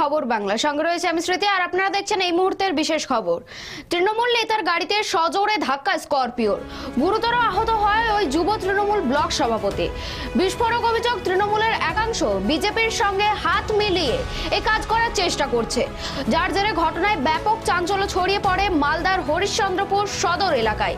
খবর বাংলা। সঙ্গে রয়েছে আমি স্মৃতি, আর আপনারা দেখছেন এই মুহূর্তের বিশেষ খবর। তৃণমূল নেতার গাড়িতে সজোরে ধাক্কা, স্করপিওর। গুরুতর আহত হয় ওই যুব তৃণমূল ব্লক সভাপতি। বিস্ফোরক অভিযোগ তৃণমূলের একাংশ বিজেপির সঙ্গে হাত মিলিয়ে এ কাজ করার চেষ্টা করছে। যার জেরে ঘটনায় ব্যাপক চাঞ্চল্য ছড়িয়ে পড়ে মালদার হরিশ্চন্দ্রপুর সদর এলাকায়।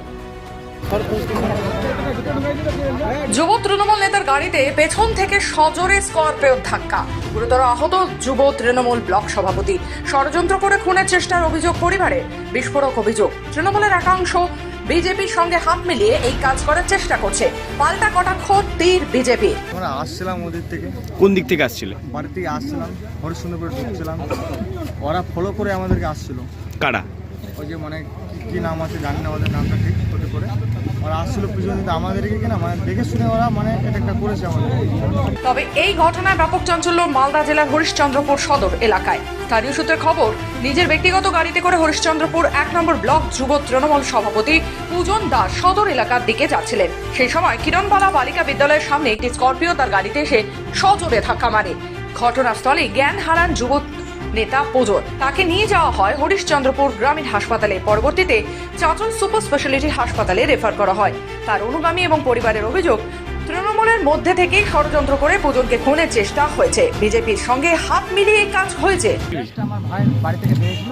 যুব তৃণমূল নেতার গাড়িতে পেছন থেকে সজোরে স্করপিও ধাক্কা। গুরুতর আহত যুব তৃণমূল ব্লক সভাপতি। ষড়যন্ত্র করে খুনের চেষ্টার অভিযোগ পরিবারে। বিস্ফোরক অভিযোগ। তৃণমূলের একাংশ বিজেপির সঙ্গে হাত মিলিয়ে এই কাজ করার চেষ্টা করছে। পাল্টা কটাক্ষ তীর বিজেপি। আমরা আসছিলাম ওদের থেকে। কোন দিক থেকে আসছিলে? বাড়ি থেকে আসছিলাম হরিশ্চন্দ্রপুরে ঢুকছিলাম। ওরা ফলো করে আমাদেরকে আসছিল। কারা? ওই যে মানে কি- কি নাম আছে জানি না ওদের নামটা ঠিক করে। মানে মানে তবে এই ঘটনায় ব্যাপক চাঞ্চল্য মালদা জেলার হরিশ্চন্দ্রপুর সদর এলাকায়। স্থানীয় সূত্রের খবর, নিজের ব্যক্তিগত গাড়িতে করে হরিশ্চন্দ্রপুর এক নম্বর ব্লক যুব তৃণমূল সভাপতি পূজন দাস সদর এলাকার দিকে যাচ্ছিলেন। সেই সময় কিরণবালা বালিকা বিদ্যালয়ের সামনে একটি স্করপিও তার গাড়িতে এসে সজোরে ধাক্কা মারে। ঘটনাস্থলে জ্ঞান হারান যুব নেতা পুজোর। তাকে নিয়ে যাওয়া হয় হরিশ্চন্দ্রপুর গ্রামীণ হাসপাতালে। পরবর্তীতে চাচল সুপার স্পেশালিটি হাসপাতালে রেফার করা হয়। তার অনুগামী এবং পরিবারের অভিযোগ, তৃণমূলের মধ্যে থেকেই ষড়যন্ত্র করে পুজনকে খুনের চেষ্টা হয়েছে। বিজেপির সঙ্গে হাত মিলিয়ে কাজ হয়েছে। আমার ভাই বাড়ি থেকে বেরিয়েছিল।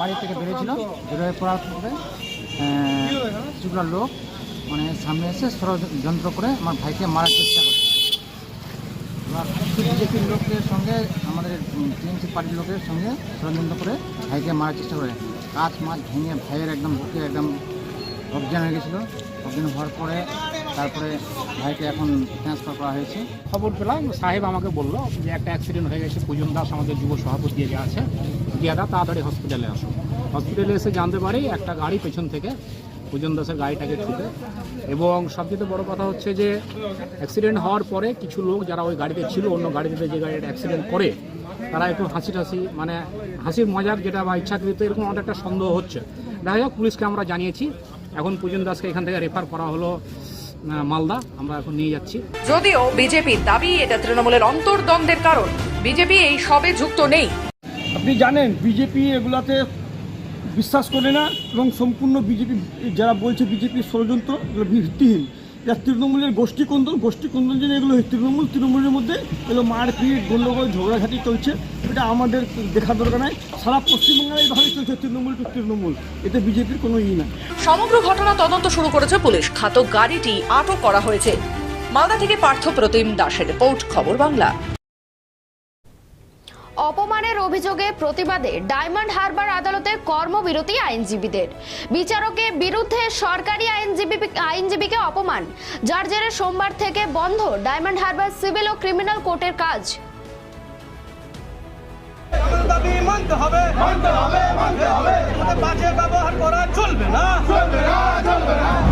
বাড়ি থেকে বেরিয়েছিল। বেরোয় পড়ার পরে লোক মানে সামনে এসে ষড়যন্ত্র করে আমার ভাইকে মারার চেষ্টা করছে। বিজেপির লোকের সঙ্গে, আমাদের টিএমসি পার্টির লোকের সঙ্গে ষড়যন্ত্র করে ভাইকে মারার চেষ্টা করে। কাজ মাছ ভেঙে ভাইয়ের একদম বুকে একদম অজ্ঞান হয়ে গেছিল। অজ্ঞান হওয়ার পরে তারপরে ভাইকে এখন ট্রান্সফার করা হয়েছে। খবর পেলাম, সাহেব আমাকে বলল যে একটা অ্যাক্সিডেন্ট হয়ে গেছে পূজন দাস আমাদের যুব সভাপতি যে আছে। গিয়াদা তাড়াতাড়ি হসপিটালে আসো। হসপিটালে এসে জানতে পারি একটা গাড়ি পেছন থেকে পূজন দাসের গাড়িটাকে ছুটে। এবং সবচেয়ে বড় কথা হচ্ছে যে অ্যাক্সিডেন্ট হওয়ার পরে কিছু লোক যারা ওই গাড়িতে ছিল অন্য গাড়িতে যে গাড়িটা অ্যাক্সিডেন্ট করে তারা একটু হাসি টাসি মানে হাসির মজাক যেটা বা ইচ্ছাকৃত এরকম আমাদের একটা সন্দেহ হচ্ছে। দেখা যাক পুলিশকে আমরা জানিয়েছি। এখন পূজন দাসকে এখান থেকে রেফার করা হলো মালদা। আমরা এখন নিয়ে যাচ্ছি। যদিও বিজেপির দাবি এটা তৃণমূলের অন্তর্দ্বন্দ্বের কারণ। বিজেপি এই সবে যুক্ত নেই। আপনি জানেন বিজেপি এগুলাতে বিশ্বাস করে না এবং সম্পূর্ণ বিজেপি, যারা বলছে বিজেপির ষড়যন্ত্র, এগুলো ভিত্তিহীন। যা তৃণমূলের গোষ্ঠী কন্দল গোষ্ঠী কন্দল যে এগুলো তৃণমূল, তৃণমূলের মধ্যে এগুলো মারপিট গণ্ডগোল ঝগড়াঝাটি চলছে। এটা আমাদের দেখা দরকার নাই। সারা পশ্চিমবঙ্গে এইভাবে চলছে তৃণমূল টু তৃণমূল। এতে বিজেপির কোনো ই না সমগ্র ঘটনা তদন্ত শুরু করেছে পুলিশ। ঘাতক গাড়িটি আটক করা হয়েছে। মালদা থেকে পার্থ প্রতিম দাসের রিপোর্ট, খবর বাংলা। অপমানের অভিযোগে প্রতিবাদে ডায়মন্ড হারবার আদালতে কর্মবিরতি আইনজীবীদের। বিচারকের বিরুদ্ধে সরকারি আইনজীবী আইনজীবীকে অপমান। যার জেরে সোমবার থেকে বন্ধ ডায়মন্ড হারবার সিভিল ও ক্রিমিনাল কোর্টের কাজ। হবে। হবে হবে। বাজে ব্যবহার করা চলবে না। চলবে না চলবে না।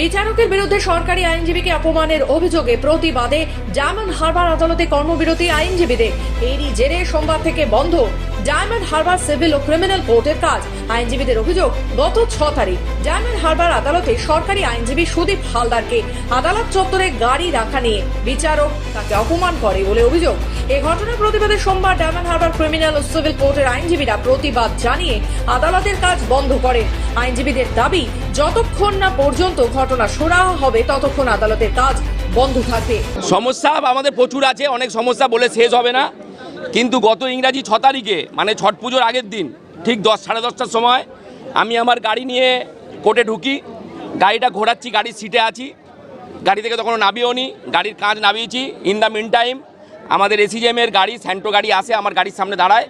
বিচারকের বিরুদ্ধে সরকারি আইনজীবীকে অপমানের অভিযোগে প্রতিবাদে জামান হারবার আদালতে কর্মবিরতি আইনজীবীদের। এরই জেরে সোমবার থেকে বন্ধ। ডায়মন্ড হারবার সিভিল ও ক্রিমিনাল কোর্টের কাজ। আইনজীবীদের অভিযোগ, গত ছ তারিখ ডায়মন্ড হারবার আদালতে সরকারি আইনজীবী সুদীপ হালদারকে আদালত চত্বরে গাড়ি রাখা নিয়ে বিচারক তাকে অপমান করে বলে অভিযোগ। এ ঘটনার প্রতিবাদে সোমবার ডায়মন্ড হারবার ক্রিমিনাল ও সিভিল কোর্টের আইনজীবীরা প্রতিবাদ জানিয়ে আদালতের কাজ বন্ধ করেন। আইনজীবীদের দাবি, যতক্ষণ না পর্যন্ত ঘটনা সুরাহা হবে, ততক্ষণ আদালতের কাজ বন্ধ থাকবে। সমস্যা আমাদের প্রচুর আছে, অনেক সমস্যা বলে শেষ হবে না। কিন্তু গত ইংরাজি ছ তারিখে মানে ছট পুজোর আগের দিন, ঠিক দশ, সাড়ে দশটার সময়, আমি আমার গাড়ি নিয়ে কোর্টে ঢুকি, গাড়িটা ঘোরাচ্ছি, গাড়ির সিটে আছি, গাড়ি থেকে তখন নামিয়েও নি, গাড়ির কাঁচ নামিয়েছি ইন দ্য মিন টাইম আমাদের এসিজিএমের গাড়ি স্যান্টো গাড়ি আসে, আমার গাড়ির সামনে দাঁড়ায়,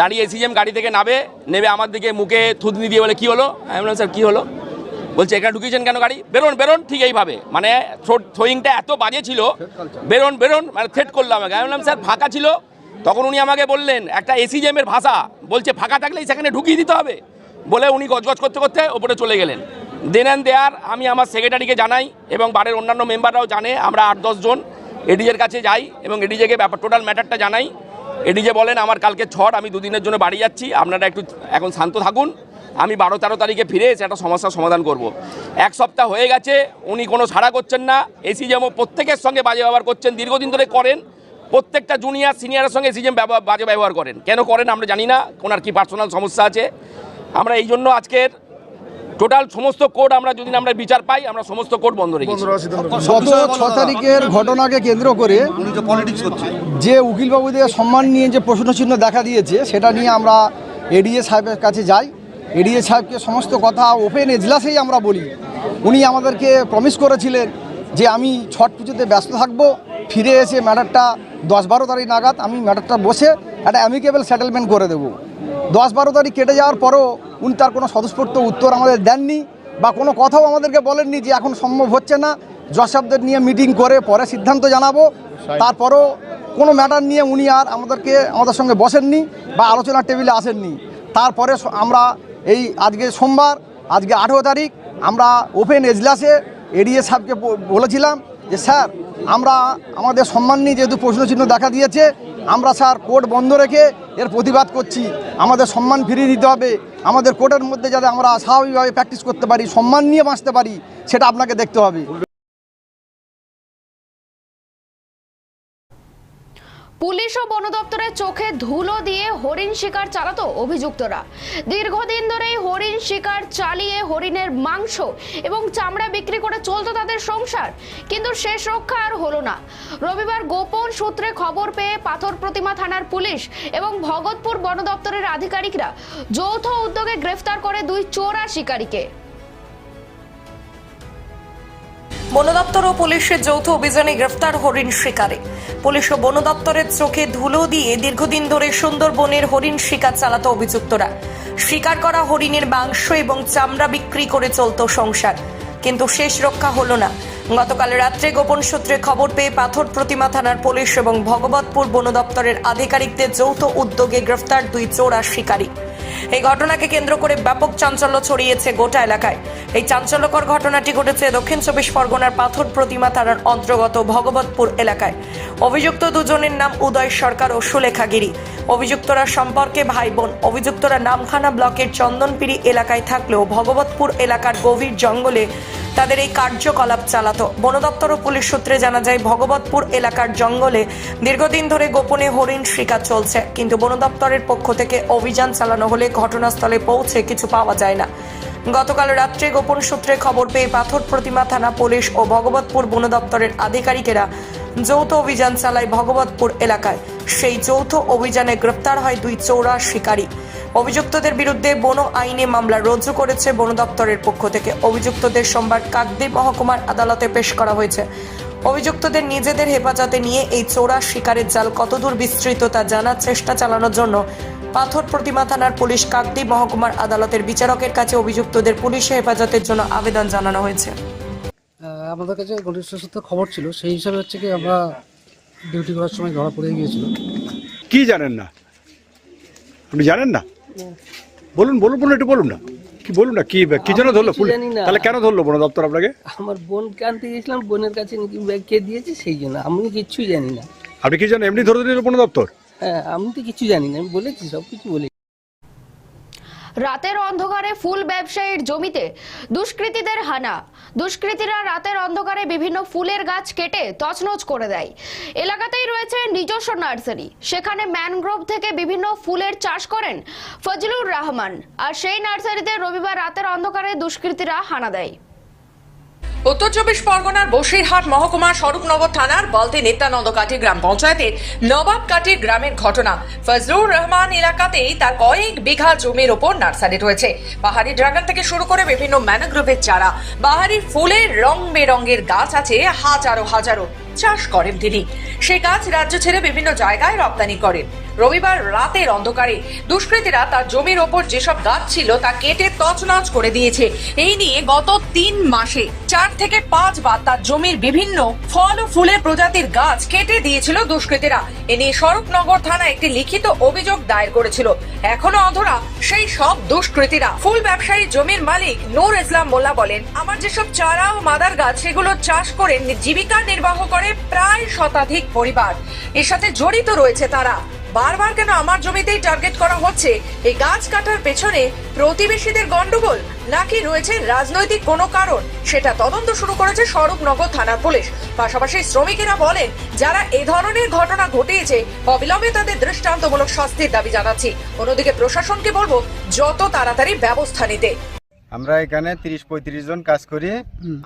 দাঁড়িয়ে এসিজিএম গাড়ি থেকে নাবে নেবে আমার দিকে মুখে থুতনি দিয়ে বলে, কী হলো? আমি বললাম, স্যার, কী হলো? বলছে, এখানে ঢুকিয়েছেন কেন গাড়ি? বেরোন বেরোন, ঠিক এইভাবে মানে থ্রোয়িংটা এত বাজে ছিল, বেরোন বেরোন মানে থ্রেট করল আমাকে। আমি বললাম, স্যার, ফাঁকা ছিল তখন উনি আমাকে বললেন, একটা এসিজেমের ভাষা বলছে ফাঁকা থাকলেই সেখানে ঢুকিয়ে দিতে হবে। বলে উনি গজগজ করতে করতে ওপরে চলে গেলেন। দেন অ্যান্ড দেয়ার আমি আমার সেক্রেটারিকে জানাই এবং বারের অন্যান্য মেম্বাররাও জানে, আমরা আট দশজন এডিজের কাছে যাই এবং এডিজেকে ব্যাপার টোটাল ম্যাটারটা জানাই। এডিজে বলেন, আমার কালকে ছট আমি দুদিনের জন্য বাড়ি যাচ্ছি, আপনারা একটু এখন শান্ত থাকুন, আমি বারো তেরো তারিখে ফিরে এসে একটা সমস্যার সমাধান করব। এক সপ্তাহ হয়ে গেছে, উনি কোনো সাড়া করছেন না এসি যেমন প্রত্যেকের সঙ্গে বাজে ব্যবহার করছেন, দীর্ঘদিন ধরে করেন প্রত্যেকটা জুনিয়র সিনিয়রের সঙ্গে সিজিএম বাজে ব্যবহার করেন। কেন করেন আমরা জানি না ওনার কি পার্সোনাল সমস্যা আছে। আমরা এই জন্য আজকের টোটাল সমস্ত কোড আমরা যদি আমরা বিচার পাই আমরা সমস্ত কোড বন্ধ রেখেছি। গত ছ তারিখের ঘটনাকে কেন্দ্র করে যে উকিলবাবুদের সম্মান নিয়ে যে প্রশ্নচিহ্ন দেখা দিয়েছে সেটা নিয়ে আমরা এডিএ সাহেবের কাছে যাই। এডিএ সাহেবকে সমস্ত কথা ওপেন এজলাসেই আমরা বলি। উনি আমাদেরকে প্রমিস করেছিলেন যে আমি ছট পুজোতে ব্যস্ত থাকব। ফিরে এসে ম্যাটারটা দশ বারো তারিখ নাগাদ আমি ম্যাটারটা বসে একটা অ্যামিকেবল সেটেলমেন্ট করে দেবো। দশ বারো তারিখ কেটে যাওয়ার পরও উনি তার কোনো স্বতঃস্ফূর্ত উত্তর আমাদের দেননি বা কোনো কথাও আমাদেরকে বলেননি যে এখন সম্ভব হচ্ছে না। জসাবদের নিয়ে মিটিং করে পরে সিদ্ধান্ত জানাব। তারপরও কোনো ম্যাটার নিয়ে উনি আর আমাদেরকে আমাদের সঙ্গে বসেননি বা আলোচনার টেবিলে আসেননি। তারপরে আমরা এই আজকে সোমবার আজকে আঠেরো তারিখ আমরা ওপেন এজলাসে এডিএ সাহেবকে বলেছিলাম যে স্যার, আমরা আমাদের সম্মান নিয়ে যেহেতু প্রশ্নচিহ্ন দেখা দিয়েছে, আমরা স্যার কোর্ট বন্ধ রেখে এর প্রতিবাদ করছি। আমাদের সম্মান ফিরিয়ে দিতে হবে। আমাদের কোর্টের মধ্যে যাতে আমরা স্বাভাবিকভাবে প্র্যাকটিস করতে পারি, সম্মান নিয়ে বাঁচতে পারি, সেটা আপনাকে দেখতে হবে। পুলিশ ও বন দপ্তরের চোখে ধুলো দিয়ে হরিণ শিকার চালাতো অভিযুক্তরা। দীর্ঘদিন ধরেই হরিণ শিকার চালিয়ে হরিণের মাংস এবং চামড়া বিক্রি করে চলতো তাদের সংসার, কিন্তু শেষ রক্ষা আর হলো না। রবিবার গোপন সূত্রে খবর পেয়ে পাথর প্রতিমা থানার পুলিশ এবং ভগতপুর বন দপ্তরের আধিকারিকরা যৌথ উদ্যোগে গ্রেফতার করে দুই চোরা শিকারীকে। বন দপ্তর ও পুলিশের যৌথ অভিযানে গ্রেফতার হরিণ শিকারে। পুলিশ ও বন দপ্তরের চোখে ধুলো দিয়ে দীর্ঘদিন ধরে সুন্দরবনের হরিণ শিকার চালাতো অভিযুক্তরা। শিকার করা হরিণের মাংস এবং চামড়া বিক্রি করে চলত সংসার। কিন্তু শেষ রক্ষা হলো না। গতকাল রাত্রে গোপন সূত্রে খবর পেয়ে পাথর প্রতিমা থানার পুলিশ এবং ভগবতপুর বন দপ্তরের আধিকারিকদের যৌথ উদ্যোগে গ্রেফতার দুই চোরা শিকারী। এই ঘটনাকে কেন্দ্র করে ব্যাপক চাঞ্চল্য ছড়িয়েছে গোটা এলাকায়। এই চাঞ্চল্যকর ঘটনাটি ঘটেছে দক্ষিণ চব্বিশ পরগনার পাথর প্রতিমা থানার অন্তর্গত ভগবতপুর এলাকায়। অভিযুক্ত দুজনের নাম উদয় সরকার ও সুলেখা গিরি। অভিযুক্তরা সম্পর্কে ভাই বোন। অভিযুক্তরা নামখানা ব্লকের চন্দনপিড়ি এলাকায় থাকলেও ভগবতপুর এলাকার গভীর জঙ্গলে তাদের এই কার্যকলাপ চালাতো। বন দপ্তর ও পুলিশ সূত্রে জানা যায়, ভগবতপুর এলাকার জঙ্গলে দীর্ঘদিন ধরে গোপনে হরিণ শিকার চলছে। কিন্তু বন দপ্তরের পক্ষ থেকে অভিযান চালানো হলে ঘটনাস্থলে পৌঁছে কিছু পাওয়া যায় না। গতকাল রাত্রে গোপন সূত্রে খবর পেয়ে পাথর প্রতিমা থানা পুলিশ ও ভগবতপুর বন দপ্তরের আধিকারিকেরা যৌথ অভিযান চালায় ভগবতপুর এলাকায়। সেই যৌথ অভিযানে গ্রেপ্তার হয় দুই চোরা শিকারী। অভিযুক্তদের বিরুদ্ধে বন আইনে মামলা রুজু করেছে বন দপ্তরের পক্ষ থেকে। অভিযুক্তদের সোমবার কাকদ্বীপ মহকুমার আদালতে পেশ করা হয়েছে। অভিযুক্তদের নিজেদের হেফাজতে নিয়ে এই চোরা শিকারের জাল কতদূর বিস্তৃত তা জানার চেষ্টা চালানোর জন্য পাথর প্রতিমা থানার পুলিশ কাকদ্বীপ মহকুমার আদালতের বিচারকের কাছে অভিযুক্তদের পুলিশে হেফাজতের জন্য আবেদন জানানো হয়েছে। আমাদের কাছে ঘনিষ্ঠ সূত্রে খবর ছিল সেই হিসাবে হচ্ছে কি আমরা ডিউটি করার সময় ধরা পড়ে গিয়েছিল। কি জানেন না? আপনি জানেন না? বলুন বলুন বলুন একটু বলুন না। কি বলুন না কি কি জন্য ধরলো পুলিশ? জানি না। তাহলে কেন ধরলো বন দপ্তর আপনাকে? আমার বোন আনতে গেছিলাম বোনের কাছে নাকি ব্যাগ কে দিয়েছে সেই জন্য। আমি কিচ্ছু জানি না। আপনি কি জানেন এমনি ধরে দিল বন দপ্তর? হ্যাঁ আমি তো কিছু জানি না, আমি বলেছি, সব বলেছি রাতের অন্ধকারে ফুল ব্যবসায়ীর জমিতে দুষ্কৃতীদের হানা। দুষ্কৃতীরা রাতের অন্ধকারে বিভিন্ন ফুলের গাছ কেটে তছনছ করে দেয়। এলাকাতেই রয়েছে নিজস্ব নার্সারি। সেখানে ম্যানগ্রোভ থেকে বিভিন্ন ফুলের চাষ করেন ফজলুর রহমান। আর সেই নার্সারিতে রবিবার রাতের অন্ধকারে দুষ্কৃতীরা হানা দেয়। উত্তর চব্বিশ পরগনার বসিরহাট মহকুমার স্বরূপনগর থানার বলতে নিত্যানন্দকাঠি গ্রাম পঞ্চায়েতের নবাব নবাবকাঠি গ্রামের ঘটনা। ফজলুর রহমান এলাকাতেই তার কয়েক বিঘা জমির ওপর নার্সারি রয়েছে। পাহাড়ি ড্রাগন থেকে শুরু করে বিভিন্ন ম্যানোগ্রোভের চারা, বাহারি ফুলের রং বেরঙের গাছ আছে হাজারো হাজারো। চাষ করেন তিনি। সেই গাছ রাজ্য ছেড়ে বিভিন্ন জায়গায় রপ্তানি করেন। রবিবার রাতের অন্ধকারে। দুষ্কৃতীরা তার জমির ওপর যেসব গাছ ছিল, তা কেটে তছনছ করে দিয়েছে। এই নিয়ে গত তিন মাসে চার থেকে পাঁচ বার তার জমির বিভিন্ন ফল ও ফুলের প্রজাতির গাছ কেটে দিয়েছিল দুষ্কৃতীরা। এ নিয়ে স্বরূপনগর থানায় একটি লিখিত অভিযোগ দায়ের করেছিল। এখনও অধরা সেই সব দুষ্কৃতীরা। ফুল ব্যবসায়ী জমির মালিক নূর ইসলাম মোল্লা বলেন, আমার যেসব চারা ও মাদার গাছ, সেগুলো চাষ করে জীবিকা নির্বাহ করে প্রায় শতাধিক পরিবার। এর সাথে জড়িত রয়েছে তারা। বারবার কেন আমার জমিতেই টার্গেট করা হচ্ছে? এই গাছ কাটার পেছনে প্রতিবেশীদের গন্ডগোল? নাকি রয়েছে রাজনৈতিক কোনো কারণ? সেটা তদন্ত শুরু করেছে স্বরূপনগর থানার পুলিশ। পাশাপাশি শ্রমিকেরা বলেন, যারা এ ধরনের ঘটনা ঘটিয়েছে, অবিলম্বে তাদের দৃষ্টান্তমূলক শাস্তির দাবি জানাচ্ছি। অন্যদিকে প্রশাসনকে বলব, যত তাড়াতাড়ি ব্যবস্থা নিতে। আমরা এখানে তিরিশ পঁয়ত্রিশ জন কাজ করি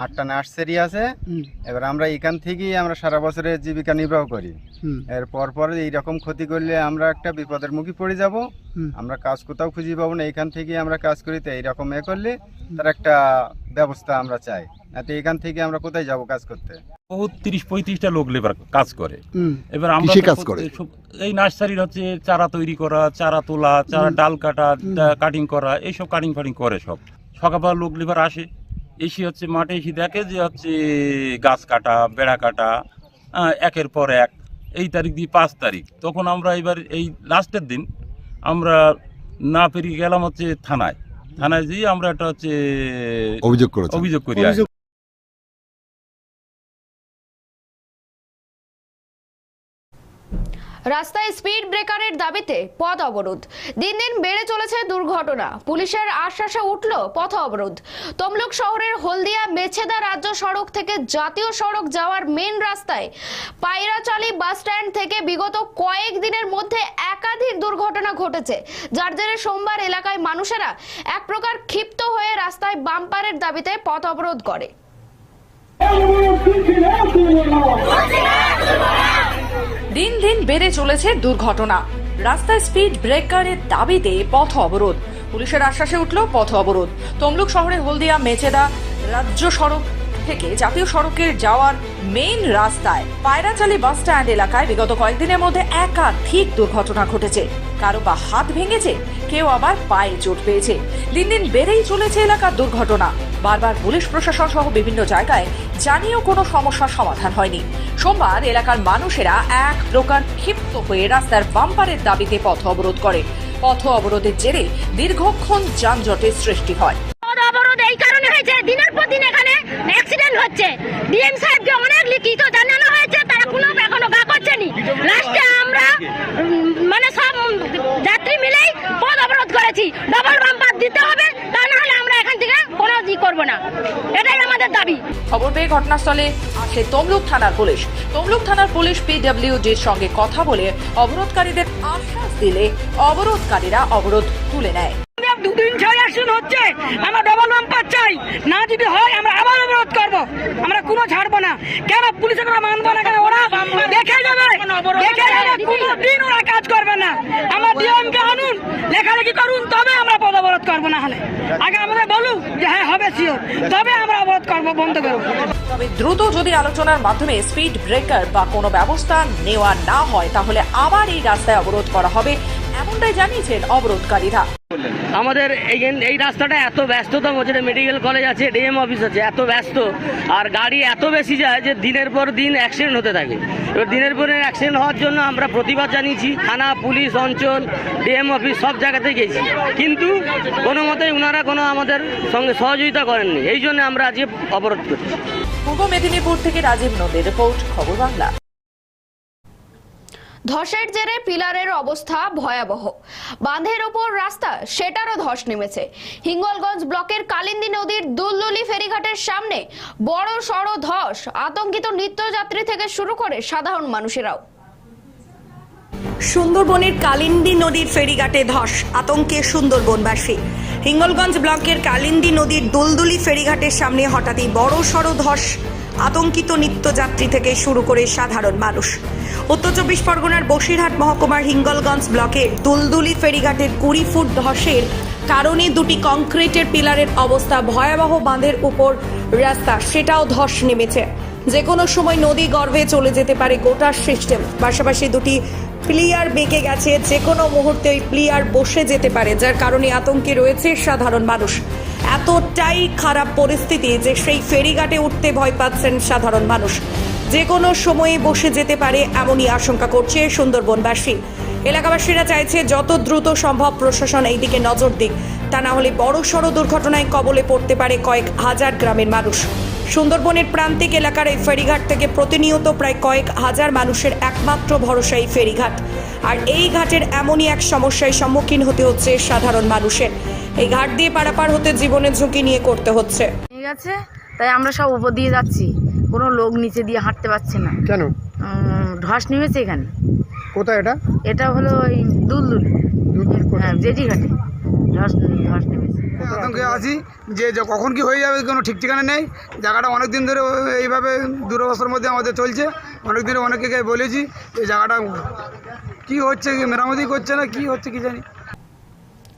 আটটা নার্সারি আছে। এবার আমরা এখান থেকেই আমরা সারা বছরের জীবিকা নির্বাহ করি। এর পর পর এইরকম ক্ষতি করলে আমরা একটা বিপদের মুখে পড়ে যাব। আমরা কাজ কোথাও খুঁজে পাবো না এখান থেকেই আমরা কাজ করি তো এইরকম এ করলে তার একটা ব্যবস্থা আমরা চাই। না তো এখান থেকে আমরা কোথায় যাব কাজ করতে? বহুত তিরিশ পঁয়ত্রিশটা লোক লেবার কাজ করে। এবার আমরা কাজ করে? এই নার্সারির হচ্ছে চারা তৈরি করা চারা তোলা চারা ডাল কাটা কাটিং করা এইসব কাটিং ফাটিং করে সব। সকালবেলা লোক লিভার আসে। এসে হচ্ছে মাঠে এসে দেখে যে হচ্ছে গাছ কাটা বেড়া কাটা আহ, একের পর এক। এই তারিখ দিয়ে পাঁচ তারিখ। তখন আমরা এবার এই লাস্টের দিন আমরা না পেরিয়ে গেলাম হচ্ছে থানায়। থানায় যেয়ে আমরা একটা হচ্ছে অভিযোগ করি অভিযোগ করি রাস্তায় স্পিড ব্রেকারের দাবিতে পথ অবরোধ। দিন দিন বেড়ে চলেছে দুর্ঘটনা। পুলিশের আশ্বাসে উঠল পথ অবরোধ। তমলুক শহরের হলদিয়া মেছেদা রাজ্য সড়ক থেকে জাতীয় সড়ক যাওয়ার মেন রাস্তায় পায়রাচালি বাস স্ট্যান্ড থেকে বিগত কয়েক দিনের মধ্যে একাধিক দুর্ঘটনা ঘটেছে। যার জেরে সোমবার এলাকায় মানুষেরা এক প্রকার ক্ষিপ্ত হয়ে রাস্তায় বাম্পারের দাবিতে পথ অবরোধ করে। দিন দিন বেড়ে চলেছে দুর্ঘটনা। রাস্তায় স্পিড ব্রেকারের দাবিতে পথ অবরোধ। পুলিশের আশ্বাসে উঠল পথ অবরোধ। তমলুক শহরে হলদিয়া মেচেদা রাজ্য সড়ক থেকে জাতীয় সড়কের যাওয়ার মেইন রাস্তায় পায়রাচালি বাস স্ট্যান্ড এলাকায় বিগত কয়েকদিনের মধ্যে একাধিক দুর্ঘটনা ঘটেছে। কারও বা হাত ভেঙেছে, কেউ আবার পায়ে চোট পেয়েছে। দিন দিন বেড়েই চলেছে এলাকার দুর্ঘটনা। বারবার পুলিশ প্রশাসন সহ বিভিন্ন জায়গায় জানিয়েও কোনো সমস্যার সমাধান হয়নি। সোমবার এলাকার মানুষেরা এক প্রকার ক্ষিপ্ত হয়ে রাস্তার বাম্পারের দাবিতে পথ অবরোধ করে। পথ অবরোধের জেরে দীর্ঘক্ষণ যানজটের সৃষ্টি হয়। অবরোধ এই কারণে হয়েছে, দিনের পর দিন এখানে অ্যাক্সিডেন্ট হচ্ছে। ডিএম সাহেবকে অনেক লিখিত জানানো হয়েছে, তারা কোনো এখনও গা করছে নি লাস্টে আমরা মানে সব যাত্রী মিলেই পথ অবরোধ করেছি। ডবল বাম্পার দিতে হবে, তা না হলে আমরা এখান থেকে কোনো ই করব না। এটাই আমাদের দাবি। খবর পেয়ে ঘটনাস্থলে আসে তমলুক থানার পুলিশ। তমলুক থানার পুলিশ পিডব্লিউডির সঙ্গে কথা বলে অবরোধকারীদের আশ্বাস দিলে অবরোধকারীরা অবরোধ তুলে নেয় দুদিন ছয় অ্যাকশন হচ্ছে আমরা ডবল বাম্পার চাই না যদি হয়, আমরা আবার অবরোধ করব। আমরা কোনো ছাড়বো না। কেন পুলিশে আমরা মানবো না কেন? ওরা দেখে যাবে। দেখে যাবে কোনো দিন ওরা কাজ করবে না। আমরা ডিএম কে আনুন, লেখালেখি করুন, তবে আমরা পদ অবরোধ করব না হলে। আগে আমাদের বলুন যে হ্যাঁ হবে শিওর তবে আমরা অবরোধ করব, বন্ধ করব। তবে দ্রুত যদি আলোচনার মাধ্যমে স্পিড ব্রেকার বা কোনো ব্যবস্থা নেওয়া না হয়, তাহলে আবার এই রাস্তায় অবরোধ করা হবে, এমনটাই জানিয়েছেন অবরোধকারীরা। আমাদের এই রাস্তাটা এত ব্যস্ততম, যেটা মেডিকেল কলেজ আছে, ডিএম অফিস আছে, এত ব্যস্ত। আর গাড়ি এত বেশি যায় যে দিনের পর দিন অ্যাক্সিডেন্ট হতে থাকে। এবার দিনের পর অ্যাক্সিডেন্ট হওয়ার জন্য আমরা প্রতিবাদ জানিয়েছি, থানা, পুলিশ, অঞ্চল, ডিএম অফিস, সব জায়গাতে গেছি। কিন্তু কোনো মতেই ওনারা কোনো আমাদের সঙ্গে সহযোগিতা করেননি। এই জন্য আমরা আজকে অবরোধ করছি। পূর্ব মেদিনীপুর থেকে রাজীব নদীর রিপোর্ট, খবর বাংলা। ধসের জেরে পিলারের অবস্থা ভয়াবহ। বাঁধের ওপর রাস্তা, সেটারও ধস নেমেছে। হিঙ্গলগঞ্জ ব্লকের কালিন্দী নদীর দুলদুলি ফেরিঘাটের সামনে বড় সড় ধস। আতঙ্কিত নিত্যযাত্রী থেকে শুরু করে সাধারণ মানুষেরাও। সুন্দরবনের কালিন্দী নদীর ফেরিঘাটে ধস, আতঙ্কে সুন্দরবনবাসী। হিঙ্গলগঞ্জ ব্লকের কালিন্দী নদীর দুলদুলি ফেরিঘাটের সামনে হঠাৎই বড় সড় ধস। আতঙ্কিত নিত্যযাত্রী থেকে শুরু করে সাধারণ মানুষ। উত্তর চব্বিশ পরগনার বসিরহাট মহকুমার হিঙ্গলগঞ্জ ব্লকের দুলদুলি ফেরিঘাটের কুড়ি ফুট ধসের কারণে দুটি কংক্রিটের পিলারের অবস্থা ভয়াবহ বাঁধের উপর রাস্তা, সেটাও ধস নেমেছে। যে কোনো সময় নদী গর্ভে চলে যেতে পারে গোটা সিস্টেম। পাশাপাশি দুটি প্লিয়ার বেঁকে গেছে যে কোনো মুহূর্তে ওই প্লিয়ার বসে যেতে পারে, যার কারণে আতঙ্কে রয়েছে সাধারণ মানুষ। এতটাই খারাপ পরিস্থিতি যে সেই ফেরিঘাটে উঠতে ভয় পাচ্ছেন সাধারণ মানুষ। যে কোনো সময়ে বসে যেতে পারে এমনই আশঙ্কা করছে সুন্দরবনবাসী। এলাকাবাসীরা চাইছে যত দ্রুত সম্ভব প্রশাসন এই দিকে নজর দিক। তা না হলে বড় সড় দুর্ঘটনায় কবলে পড়তে পারে কয়েক হাজার গ্রামের মানুষ। সুন্দরবনের প্রান্তিক এলাকার এই ফেরিঘাট থেকে প্রতিনিয়ত প্রায় কয়েক হাজার মানুষের একমাত্র ভরসা এই ফেরিঘাট। আর এই ঘাটের এমনই এক সমস্যায় সম্মুখীন হতে হচ্ছে সাধারণ মানুষের। এই ঘাট দিয়ে পারাপার হতে জীবনের ঝুঁকি নিয়ে করতে হচ্ছে। ঠিক আছে? তাই আমরা সব উপর দিয়ে যাচ্ছি। কোনো লোক নিচে দিয়ে হাঁটতে পারছে না। কেন? ধস নেমেছে এখানে। কোথায় এটা? এটা হলো ওই দুলদুল। হ্যাঁ জেটি ঘাটে। ধস ধস নেমেছে। আতঙ্কে আছি যে যে কখন কি হয়ে যাবে কোনো ঠিক ঠিকানা নেই। জায়গাটা অনেক দিন ধরে এইভাবে দুরবস্থার মধ্যে আমাদের চলছে। অনেক দিন অনেকে বলেছি যে জায়গাটা কি হচ্ছে কি মেরামতি করছে না কি হচ্ছে কি জানি।